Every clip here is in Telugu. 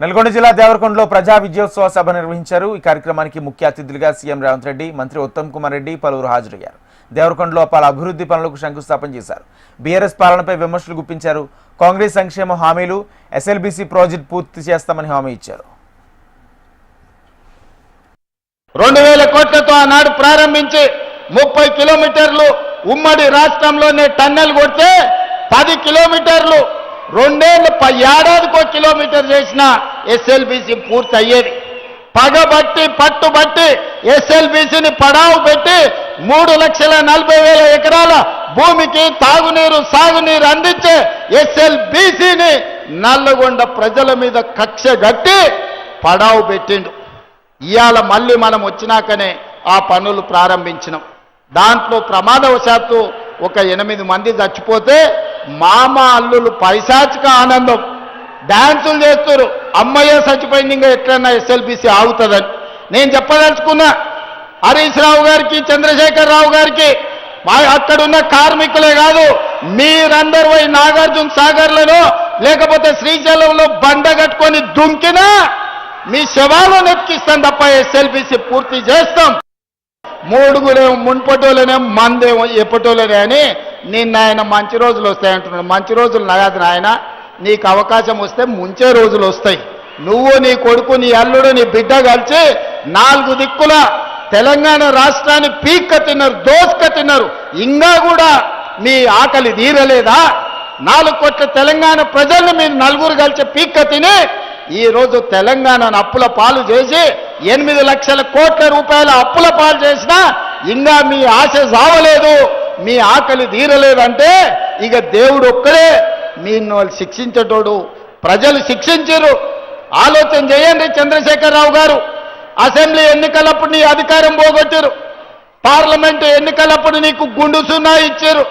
నల్గొండ జిల్లా దేవరకొండలో ప్రజా విజయోత్సవ సభ నిర్వహించారు. ఈ కార్యక్రమానికి ముఖ్య అతిథులుగా సీఎం రేవంత్ రెడ్డి మంత్రి ఉత్తమ్ కుమార్ రెడ్డి పలువురు హాజరయ్యారు. దేవరకొండలో పలు అభివృద్ధి పనులకు శంకుస్థాపన చేశారు. బీఆర్ఎస్ పాలనపై విమర్శలు గుప్పించారు. కాంగ్రెస్ సంక్షేమ హామీలు ఎస్ఎల్బీసీ ప్రాజెక్ట్ పూర్తి చేస్తామని హామీ ఇచ్చారు. రెండు వేల కోట్లతో ఆనాడు ప్రారంభించి ముప్పై కిలోమీటర్లు ఉమ్మడి రాష్ట్రంలోనే టన్నెల్ కొడితే పది కిలోమీటర్లు రెండేళ్ళు ప- ఏడాదికో కిలోమీటర్ చేసిన ఎస్ఎల్బిసి పూర్తి అయ్యేది పగబట్టి పట్టుబట్టి ఎస్ఎల్బిసిని పడావు పెట్టి మూడు లక్షల నలభై వేల ఎకరాల భూమికి తాగునీరు సాగునీరు అందించే ఎస్ఎల్బిసిని నల్లగొండ ప్రజల మీద కక్ష గట్టి పడావు పెట్టిండు. ఇవాళ మళ్ళీ మనం వచ్చినాకనే ఆ పనులు ప్రారంభించినాం. దాంట్లో ప్రమాదవశాత్తు ఒక ఎనిమిది మంది చచ్చిపోతే మామ అల్లులు పైశాచిక ఆనందం. డాన్సులు చేస్తారు అమ్మయ్య చచ్చిపోయింది ఇంకా ఎట్లన్నా ఎస్ఎల్బిసి ఆగుతుందని. నేను చెప్పదలుచుకున్నా హరీష్ రావు గారికి చంద్రశేఖర్ రావు గారికి మా అక్కడున్న కార్మికులే కాదు మీరందరూ పోయి నాగార్జున సాగర్లలో లేకపోతే శ్రీశైలంలో బండ కట్టుకొని దుంకినా మీ శవాలు నెక్కిస్తాం తప్ప ఎస్ఎల్బిసి పూర్తి చేస్తాం. మూడుగురేమో మున్పటోలేనే మందేమో ఎప్పటోలేనే అని నిన్న ఆయన మంచి రోజులు వస్తాయి అంటున్నాడు. మంచి రోజులు నగదు నాయన. నీకు అవకాశం వస్తే ముంచే రోజులు వస్తాయి. నువ్వు నీ కొడుకు నీ అల్లుడు నీ బిడ్డ కలిసి నాలుగు దిక్కుల తెలంగాణ రాష్ట్రాన్ని పీక్క తిన్నారు దోసుక తిన్నారు. ఇంకా కూడా మీ ఆకలి తీరలేదా? నాలుగు కోట్ల తెలంగాణ ప్రజల్ని మీరు నలుగురు కలిసి పీక్క తిని ఈ రోజు తెలంగాణను అప్పుల పాలు చేసి ఎనిమిది లక్షల కోట్ల రూపాయల అప్పుల పాలు చేసినా ఇంకా మీ ఆశ సావలేదు మీ ఆకలి తీరలేదంటే ఇక దేవుడు ఒక్కడే మీను శిక్షించేటోడు. ప్రజలు శిక్షించరు. ఆలోచన చేయండి చంద్రశేఖరరావు గారు. అసెంబ్లీ ఎన్నికలప్పుడు నీ అధికారం పోగొట్టారు. పార్లమెంటు ఎన్నికలప్పుడు నీకు గుండు సున్నా ఇచ్చారు.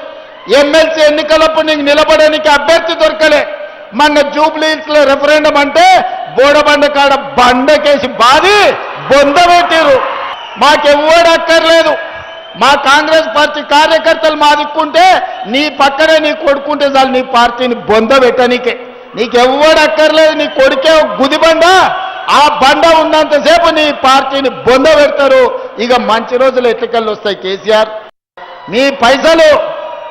ఎమ్మెల్సీ ఎన్నికలప్పుడు నీకు నిలబడడానికి అభ్యర్థి దొరకలే. మొన్న జూబ్లీస్లో రెఫరెండం అంటే బోడబండ కాడ బండకేసి బాది బొంద పెట్టారు మాకెవ్వడు మా కాంగ్రెస్ పార్టీ కార్యకర్తలు మా దిక్కుంటే నీ పక్కనే నీ కొడుకుంటే చాలు నీ పార్టీని బొంద పెట్టనీకే. నీకెవ్వడు అక్కర్లేదు నీ కొడుకే గుదిబండ. ఆ బండ ఉన్నంతసేపు నీ పార్టీని బొంద పెడతారు. ఇక మంచి రోజులు ఎట్లకెళ్ళి వస్తాయి కేసీఆర్. మీ పైసలు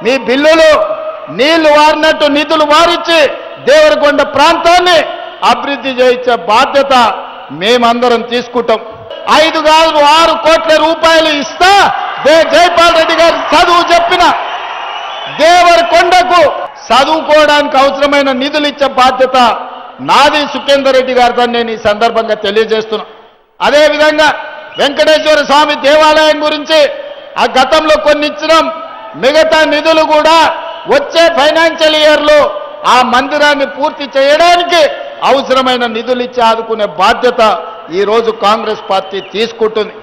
మీ బిల్లులు నీళ్ళు వారినట్టు నిధులు వారిచ్చి దేవరకొండ ప్రాంతాన్ని అభివృద్ధి చేయించే బాధ్యత మేమందరం తీసుకుంటాం. ఐదు కాదు ఆరు కోట్ల రూపాయలు ఇస్తా జైపాల్ రెడ్డి గారు చదువు చెప్పిన దేవరకొండకు చదువుకోవడానికి అవసరమైన నిధులు ఇచ్చే బాధ్యత నాది సుఖేందర్ రెడ్డి గారితో నేను ఈ సందర్భంగా తెలియజేస్తున్నా. అదేవిధంగా వెంకటేశ్వర స్వామి దేవాలయం గురించి ఆ గతంలో కొన్ని ఇచ్చినాం. మిగతా నిధులు కూడా వచ్చే ఫైనాన్షియల్ ఇయర్లో ఆ మందిరాన్ని పూర్తి చేయడానికి అవసరమైన నిధులు ఇచ్చి ఆదుకునే బాధ్యత ఈరోజు కాంగ్రెస్ పార్టీ తీసుకుంటుంది.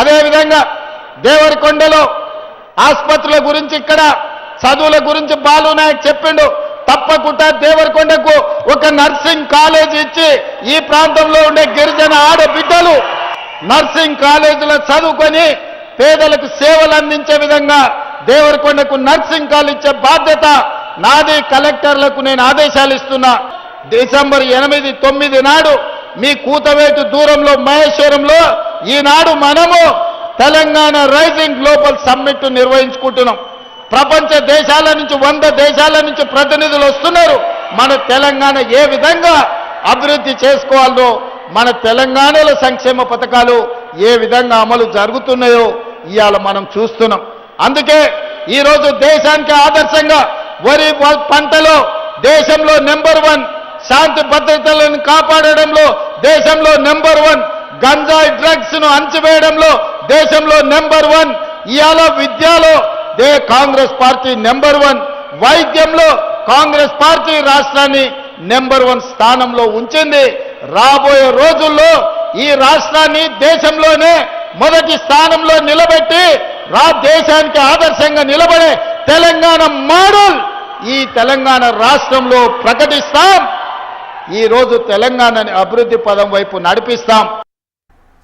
అదేవిధంగా దేవరకొండలో ఆసుపత్రుల గురించి ఇక్కడ చదువుల గురించి బాలు నాయక్ చెప్పిండు. తప్పకుండా దేవరకొండకు ఒక నర్సింగ్ కాలేజ్ ఇచ్చి ఈ ప్రాంతంలో ఉండే గిరిజన ఆడబిడ్డలు నర్సింగ్ కాలేజీలో చదువుకొని పేదలకు సేవలు అందించే విధంగా దేవరకొండకు నర్సింగ్ కాలేజ్ ఇచ్చే బాధ్యత నాది. కలెక్టర్లకు నేను ఆదేశాలు ఇస్తున్నా. డిసెంబర్ ఎనిమిది తొమ్మిది నాడు మీ కూతవేటు దూరంలో మహేశ్వరంలో ఈనాడు మనము తెలంగాణ రైజింగ్ గ్లోబల్ సమ్మిట్ నిర్వహించుకుంటున్నాం. ప్రపంచ దేశాల నుంచి వంద దేశాల నుంచి ప్రతినిధులు వస్తున్నారు. మన తెలంగాణ ఏ విధంగా అభివృద్ధి చేసుకోవాలో మన తెలంగాణలో సంక్షేమ పథకాలు ఏ విధంగా అమలు జరుగుతున్నాయో ఇవాళ మనం చూస్తున్నాం. అందుకే ఈరోజు దేశానికి ఆదర్శంగా వరి పంటలో దేశంలో నెంబర్ వన్ శాంతి భద్రతలను కాపాడడంలో దేశంలో నెంబర్ వన్ గంజాయి డ్రగ్స్ను అంచివేయడంలో దేశంలో నెంబర్ వన్ ఇవాళ విద్యలో దే కాంగ్రెస్ పార్టీ నెంబర్ వన్. వైద్యంలో కాంగ్రెస్ పార్టీ రాష్ట్రాన్ని నెంబర్ వన్ స్థానంలో ఉంచింది. రాబోయే రోజుల్లో ఈ రాష్ట్రాన్ని దేశంలోనే మొదటి స్థానంలో నిలబెట్టి రా దేశానికి ఆదర్శంగా నిలబడే తెలంగాణ మోడల్ ఈ తెలంగాణ రాష్ట్రంలో ప్రకటిస్తాం. ఈ రోజు తెలంగాణని అభివృద్ధి పదం వైపు నడిపిస్తాం.